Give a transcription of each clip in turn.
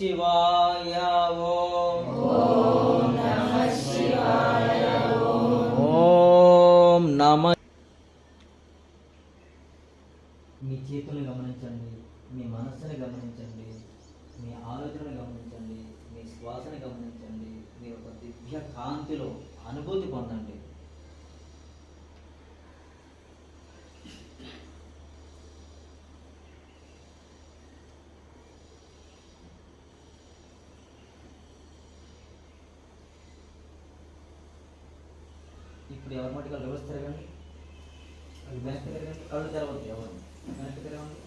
శివాయ ఓం ఓం నమ శివాయ ఓం నమ మీ చేతులను గమనించండి మీ మనస్సును గమనించండి. మీ ఆలోచనను గమనించండి. మీ శ్వాసను గమనించండి. మీ ఒక దివ్య కాంతిలో అనుభూతి పొందండి. ఇప్పుడు ఎవరి మటుకు రివర్స్ తిరగండి అది వెనక్కి తిరగండి కళ్ళు తెరవద్దు ఎవరు. వెనక్కి తిరగండి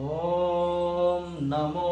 ఓం నమో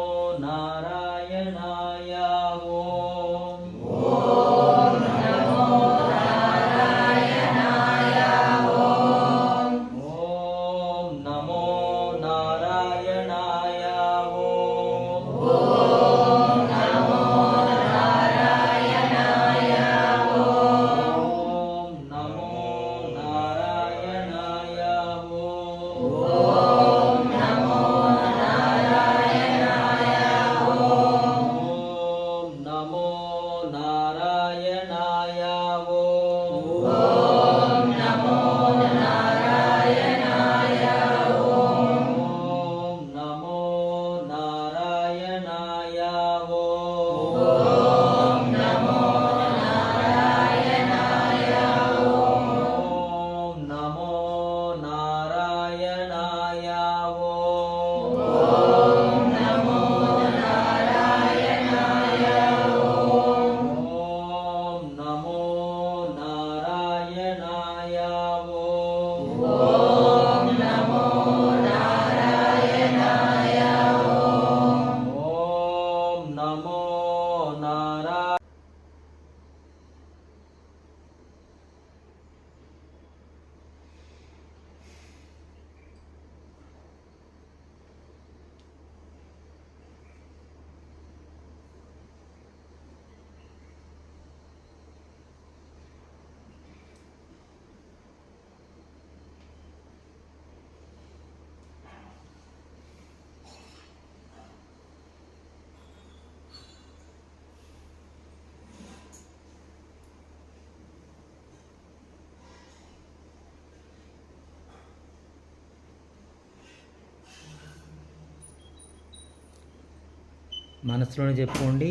మనసులోనే చెప్పుకోండి.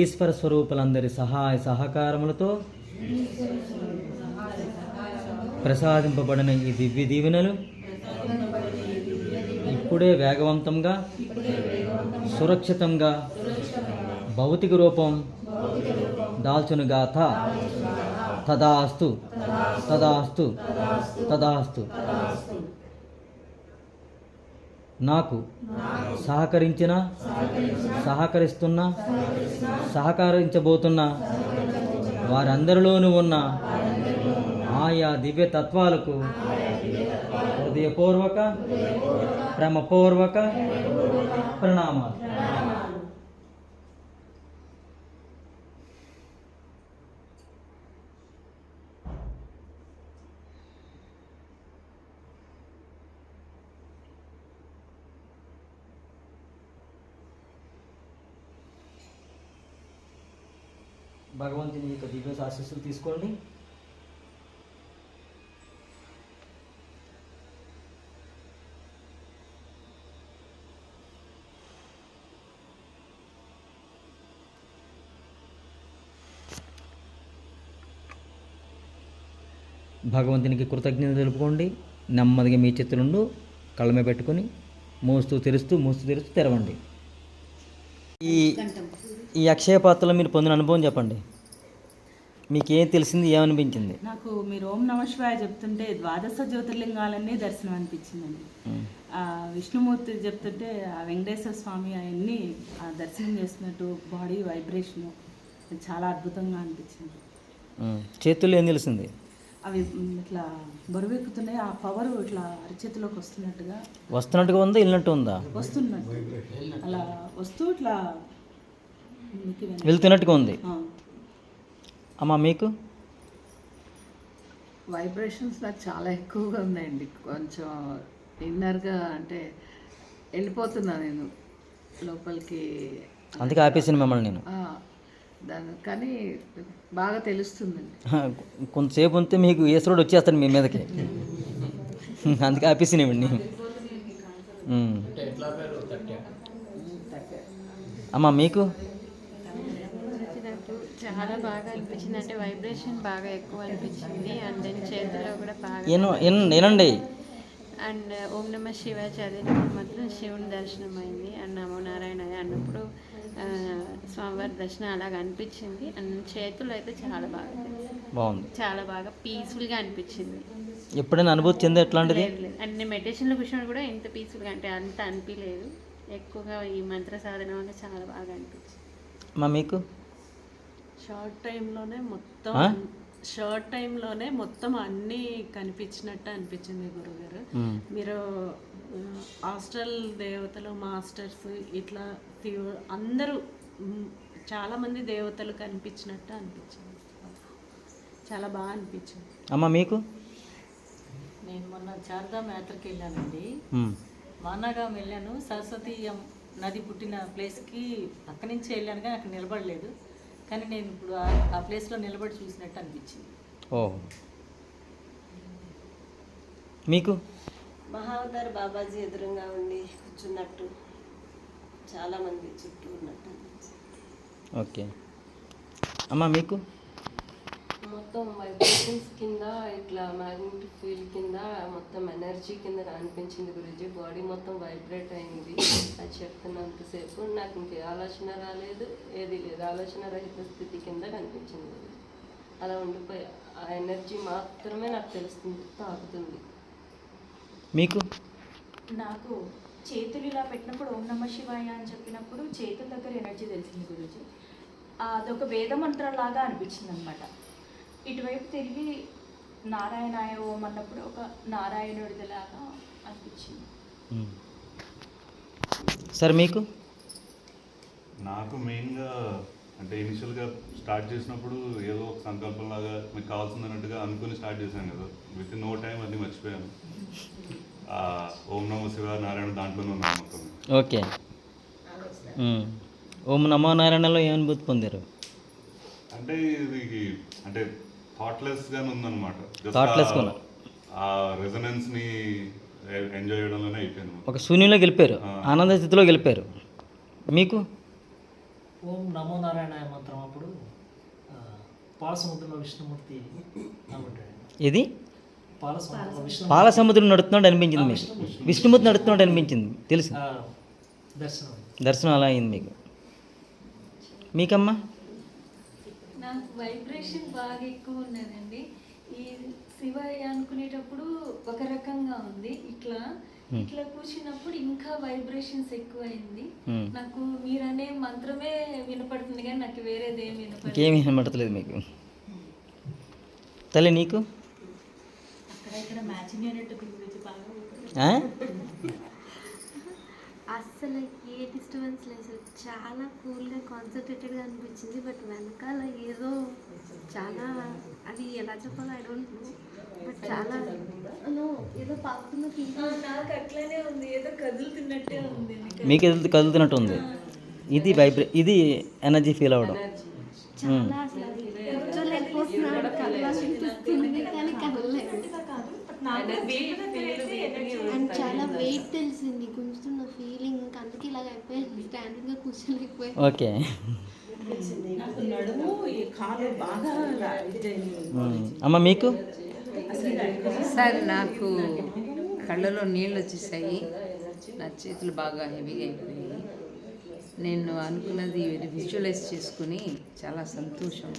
ఈశ్వర స్వరూపులందరి సహాయ సహకారములతో ప్రసాదింపబడిన ఈ దివ్య దీవెనలు ఇప్పుడే వేగవంతంగా సురక్షితంగా భౌతిక రూపం దాల్చునుగాథ తదాస్తు తదాస్తు తదాస్తు. నాకు సహకరించిన సహకరిస్తున్న సహకరించబోతున్న వారందరిలోనూ ఉన్న ఆయా దివ్య తత్వాలకు హృదయపూర్వక ప్రేమపూర్వక ప్రణామాలు. భగవంతుని యొక్క దివ్య ఆశీస్సులు తీసుకోండి. భగవంతునికి కృతజ్ఞత తెలుపుకోండి. నెమ్మదిగా మీ చేతులుండు కళ్ళ మీద పెట్టుకొని మోస్తూ తెరుస్తూ మోస్తూ తెరుస్తూ తెరవండి. ఈ ఈ అక్షయ పాత్రలో మీరు పొందిన అనుభవం చెప్పండి. మీకు ఏం తెలిసింది ఏమనిపించింది? నాకు మీరు ఓం నమ శివాయ చెప్తుంటే ద్వాదశ జ్యోతిర్లింగాలన్నీ దర్శనం అనిపించిందండి. విష్ణుమూర్తి చెప్తుంటే ఆ వెంకటేశ్వర స్వామి అవన్నీ ఆ దర్శనం చేస్తున్నట్టు బాడీ వైబ్రేషన్ చాలా అద్భుతంగా అనిపించింది. చేతుల్లో ఏం తెలిసింది? అవి ఇట్లా బరువు ఎక్కుతున్నాయి ఆ పవర్ ఇట్లా అరిచేతిలోకి వస్తున్నట్టుగా. వస్తున్నట్టుగా ఉందా వెళ్ళినట్టు ఉందా? వస్తున్నట్టు. అలా వస్తూ ఇట్లా. వెళ్తున్నట్టుగా ఉంది. అమ్మా మీకు? వైబ్రేషన్స్ నాకు చాలా ఎక్కువగా ఉన్నాయండి. కొంచెం ఇన్నర్గా అంటే వెళ్ళిపోతున్నా నేను లోపలికి. అందుకే ఆపేసాను మిమ్మల్ని నేను. దాని కానీ బాగా తెలుస్తుందండి. కొంతసేపు ఉంటే మీకు ఏసరోడు వచ్చేస్తాడు మీ మీదకి. అందుకే ఆపేసినవండి అమ్మా మీకు? చాలా బాగా అనిపించింది. అంటే వైబ్రేషన్ బాగా ఎక్కువ అనిపించింది. అండ్ దెన్ చేతిలో కూడా బాగా ఏను ఏన్- ఏనండి అండ్ ఓం నమ శివ చదివినప్పుడు మాత్రం శివుని దర్శనం అయింది అండ్ నమో నారాయణ అన్నప్పుడు స్వామివారి దర్శనం అలాగ అనిపించింది. అండ్ చేతులు అయితే చాలా బాగా బాగుంది. చాలా బాగా పీస్ఫుల్గా అనిపించింది. ఎప్పుడైనా అనుభూతి చెందే ఎట్లాంటిది? అండ్ నేను మెడిటేషన్లో కూర్చొని కూడా ఇంత పీస్ఫుల్గా అంటే అంత అనిపించలేదు ఎక్కువగా ఈ మంత్ర సాధన వల్ల చాలా బాగా అనిపించింది. అమ్మా మీకు? షార్ట్ టైంలోనే మొత్తం? షార్ట్ టైంలోనే మొత్తం అన్నీ కనిపించినట్టు అనిపించింది గురుగారు. మీరు హాస్టల్ దేవతలు మాస్టర్స్ ఇట్లా అందరూ చాలామంది దేవతలు కనిపించినట్టు అనిపించింది. చాలా బాగా అనిపించింది. అమ్మా మీకు? నేను మొన్న చార్ధామ్ యాత్రకి వెళ్ళానండి. వానాగాం వెళ్ళాను. సరస్వతి అమ్- నది పుట్టిన ప్లేస్కి పక్క నుంచి వెళ్ళాను కానీ అక్కడ నిలబడలేదు. కానీ నేను ఇప్పుడు ఆ- ప్లేస్లో నిలబడి చూసినట్టు అనిపించింది. ఓ. మీకు? మహావతార్ బాబాజీ ఎదురుగా ఉండి కూర్చున్నట్టు చాలా మంది చుట్టూ ఉన్నట్టు అనిపించింది. ఓకే. అమ్మా మీకు? మొత్తం వైబ్రేషన్స్ కింద ఇట్లా మ్యాగ్నెటిక్ ఫీల్డ్ కింద మొత్తం ఎనర్జీ కింద అనిపించింది గురించి బాడీ మొత్తం వైబ్రేట్ అయింది. అది చెప్తున్నంతసేపు నాకు ఇంకే ఆలోచన రాలేదు. ఏది లేదు. ఆలోచన రహిత స్థితి కింద కనిపించింది అలా ఉండిపోయి. ఆ ఎనర్జీ మాత్రమే నాకు తెలుస్తుంది తాకుతుంది మీకు? నాకు చేతులు ఇలా పెట్టినప్పుడు ఓం నమ శివాయ అని చెప్పినప్పుడు చేతుల దగ్గర ఎనర్జీ తెలిసింది గురించి అదొక వేద మంత్రంలాగా అనిపించింది అనమాట ఇటువైపు తిరిగి నారాయణాయ ఓం అన్నప్పుడు ఒక నారాయణుడిలాగా అనిపించింది. సార్ మీకు? నాకు మెయిన్గా అంటే ఇనిషియల్గా స్టార్ట్ చేసినప్పుడు ఏదో ఒక సంకల్పం లాగా మీకు కావాల్సింది అన్నట్టుగా అనుకుని స్టార్ట్ చేశాను కదా. విత్ నో టైం అది మర్చిపోయాను. ఆ, ఓం నమో శివ నారాయణ దాంట్లోనే ఉన్నాను మొత్తం. ఓకే. ఓం నమో నారాయణలో ఏం అనుభూతి పొందారు? అంటే ఇది అంటే థాట్లెస్గానే ఉందన్నమాట. Just Thoughtless ఆ- గానే. ఆ రెజనెన్స్ని ఎంజాయ్ చేయడంలోనే అయిపోయింది. ఒక శూన్యంలో గెలిపారు. ఆనంద స్థితిలో గెలిపారు. మీకు? ఓం నమో నారాయణ మంత్రం అప్పుడు ఆ, పాలసముద్రంలో విష్ణుమూర్తి ఇది పాలసముద్రంలో విష్ణు పాల సముద్రం నడుస్తున్నాడు అనిపించింది మీకు. విష్ణుమూర్తి. నడుస్తున్నాడు అనిపించింది. తెలుసు. దర్శనం. దర్శనం అలా అయింది మీకు. మీకమ్మా? నాకు వైబ్రేషన్ బాగా ఎక్కువ ఉన్నదండి. ఈ శివ అనుకునేటప్పుడు ఒక రకంగా ఉంది. ఇట్లా. ఇట్లా కూర్చున్నప్పుడు ఇంకా వైబ్రేషన్స్ ఎక్కువైంది. నాకు మీరనే మంత్రమే వినపడుతుంది కానీ నాకు వేరేది ఏం వినపడలేదు. ఇంకేమీ వినబడతలేదు మీకు? తల్లి నీకు? అక్కడ ఏ డిస్టర్బెన్స్ లేదు. చాలా కూల్గా కాన్సన్ట్రేటెడ్గా అనిపించింది. బట్ వెనకాల ఏదో చాలా అది ఎలా చెప్పాలో ఐ డోంట్ నో బట్ చాలా ఏదో పాకుతున్న నాకు అట్లనే ఉంది. ఏదో కదులుతున్నట్టే ఉంది మీకు ఎదురు కదులుతున్నట్టు ఉంది. ఇది వైబ్రే ఇది ఎనర్జీ ఫీల్ అవ్వడం. మ్మ్. చాలా అసలు అది కూర్చోలేకపోతున్నాను కదలాలనిపిస్తుంది కానీ కదలలేదు. అండ్ చాలా వెయిట్ తెలిసింది. అయిపోయింది స్టాండర్డ్గా కూర్చోలేకపోయింది ఓకే. నాకు నడుము ఈ కాలు బాగా ఇదైంది మ్మ్. అమ్మ మీకు? సార్ నాకు కళ్ళలో నీళ్ళు వచ్చేసాయి. నా చేతులు బాగా హెవీగా అయిపోయాయి నేను అనుకున్నది విజువలైజ్ చేసుకుని చాలా సంతోషం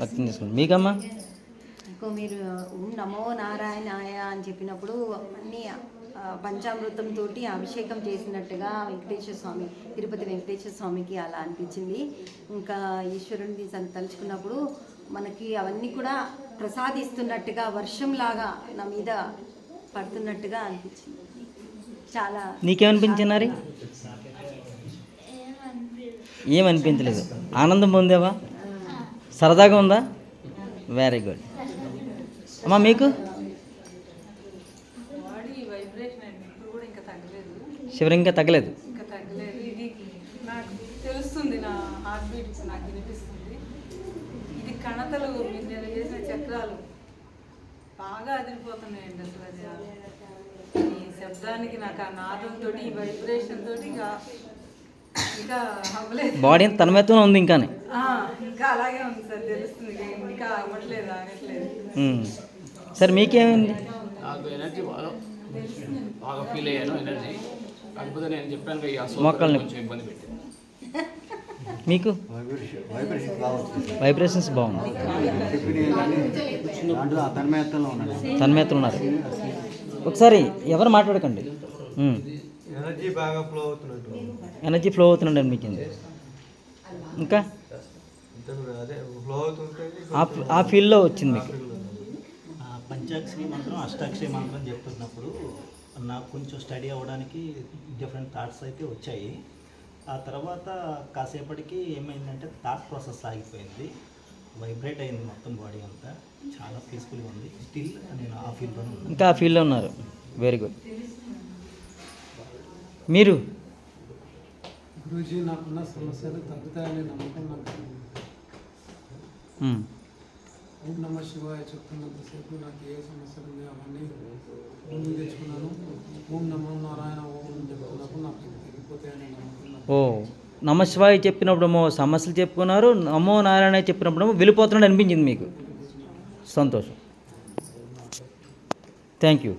వచ్చింది. మీకమ్మా? ఇంకో మీరు ఓం నమో నారాయణాయ అని చెప్పినప్పుడు అన్ని ఆ, పంచామృతం తోటి అభిషేకం చేసినట్టుగా వెంకటేశ్వర స్వామి తిరుపతి వెంకటేశ్వర స్వామికి అలా అనిపించింది. ఇంకా ఈశ్వరుని తలుచుకున్నప్పుడు మనకి అవన్నీ కూడా ప్రసాదిస్తున్నట్టుగా వర్షంలాగా నా మీద పడుతున్నట్టుగా అనిపించింది. చాలా నీకేమనిపించినారి ఏమనిపించలేదు. ఆనందం పొందావా? సరదాగా ఉందా? వెరీ గుడ్ అమ్మా మీకు బాడీ వైబ్రేషన్ అండి ఇప్పుడు కూడా ఇంకా శివరం ఇంకా తగ్గలేదు. ఇంకా తగ్గలేదు. ఇది నాకు తెలుస్తుంది నా హార్ట్ బీట్స్ నాకు వినిపిస్తుంది. ఇది కణతలు మీరు నేను చేసిన చక్రాలు. బాగా అదిరిపోతున్నాయండి అసలు అది. ఈ శబ్దానికి నాకు ఆ నాదంతో ఈ వైబ్రేషన్ తోటి ఇంకా ఇంకా అవ్వలేదు. బాడీ తన్మయత్వం ఉంది ఇంకానే. ఆ, ఇంకా అలాగే ఉంది సార్ తెలుస్తుంది. ఇంకా అవ్వట్లేదు ఆగట్లేదు. ఉమ్. సరే మీకేమైంది? నాకు ఎనర్జీ బాగా బాగా ఫీల్ అయ్యాను ఎనర్జీ కాకపోతే నేను చెప్పాను కదా, ఈ అసౌకర్యం మోకాళ్ళ కొంచెం ఇబ్బంది పెట్టింది మీకు? వైబ్రేషన్స్ ఉన్నాడు తన్మయత్వం ఉన్నారు. ఒకసారి ఎవరు మాట్లాడకండి. ఎనర్జీ బాగా ఫ్లో అవుతున్నట్టు. ఎనర్జీ ఫ్లో అవుతుందండి అనిపించింది. ఇంకా? ఆ- ఫీల్డ్లో వచ్చింది మీకు. పంచాక్షరి మంత్రం అష్టాక్షరి మంత్రం చెప్తున్నప్పుడు నాకు కొంచెం స్టడీ అవ్వడానికి డిఫరెంట్ థాట్స్ అయితే వచ్చాయి. ఆ తర్వాత కాసేపటికి ఏమైందంటే థాట్ ప్రాసెస్ ఆగిపోయింది. వైబ్రేట్ అయింది మొత్తం బాడీ అంతా. చాలా పీస్ఫుల్గా ఉంది. స్టిల్ నేను ఆ ఉన్నాను. ఇంకా ఆ ఫీల్డ్లో ఉన్నారు. వెరీ గుడ్ మీరు? గురూజీ నాకున్న సమస్యలు తగ్గుతాయనే నమ్మకం నాకు. ఓం నమ శివాయ చెప్తున్నంతసేపు నాకు ఏ సమస్యలు ఉన్నాయో అవన్నీ ముందు తెచ్చుకున్నాను. ఓం నమో నారాయణ ఓం చెప్తున్నప్పుడు నాకు తగ్గిపోతాయనే ఓ నమశివాయ చెప్పినప్పుడేమో సమస్యలు చెప్పుకున్నారు నమో నారాయణ చెప్పినప్పుడేమో వెళ్ళిపోతున్నాడు అనిపించింది మీకు. సంతోషం. Thank you